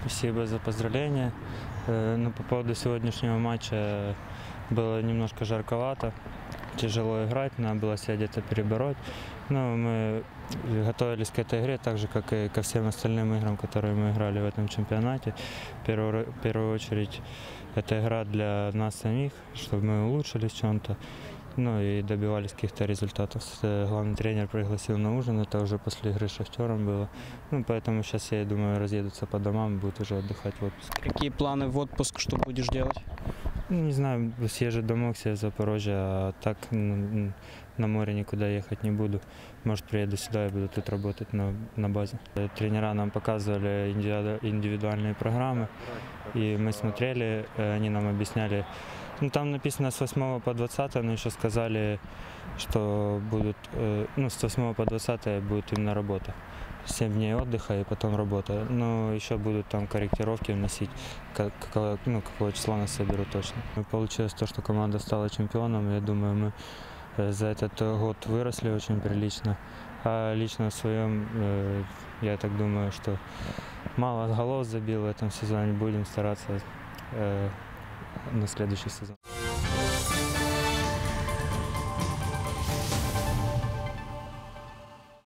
спасибо за поздравления. Э, Ну, по поводу сегодняшнего матча э, было немножко жарковато, тяжело играть, надо было себя где-то перебороть. Но мы готовились к этой игре так же, как и ко всем остальным играм, которые мы играли в этом чемпионате. В первую, в первую очередь, это игра для нас самих, чтобы мы улучшились в чем-то. Ну и добивались каких-то результатов. Э, Главный тренер пригласил на ужин, это уже после игры с Шахтером было. Ну, поэтому сейчас, я думаю, разъедутся по домам, будут уже отдыхать в отпуск. Какие планы в отпуск, что будешь делать? Ну, Не знаю, съезжу домой к себе в Запорожье, а так м, на море никуда ехать не буду. Может, приеду сюда и буду тут работать на, на базе. Э, Тренера нам показывали индивиду- индивидуальные программы, И мы смотрели, э, они нам объясняли. Ну, там написано с 8 по 20, но еще сказали, что будут, э, ну, с 8 по 20 будет именно работа. 7 дней отдыха и потом работа. Но еще будут там корректировки вносить, как- ну, какого числа нас соберут точно. Ну, Получилось то, что команда стала чемпионом. Я думаю, мы за этот э, год выросли очень прилично. А лично в своем, э, я так думаю, что мало голов забил в этом сезоне. Будем стараться э, на следующий сезон.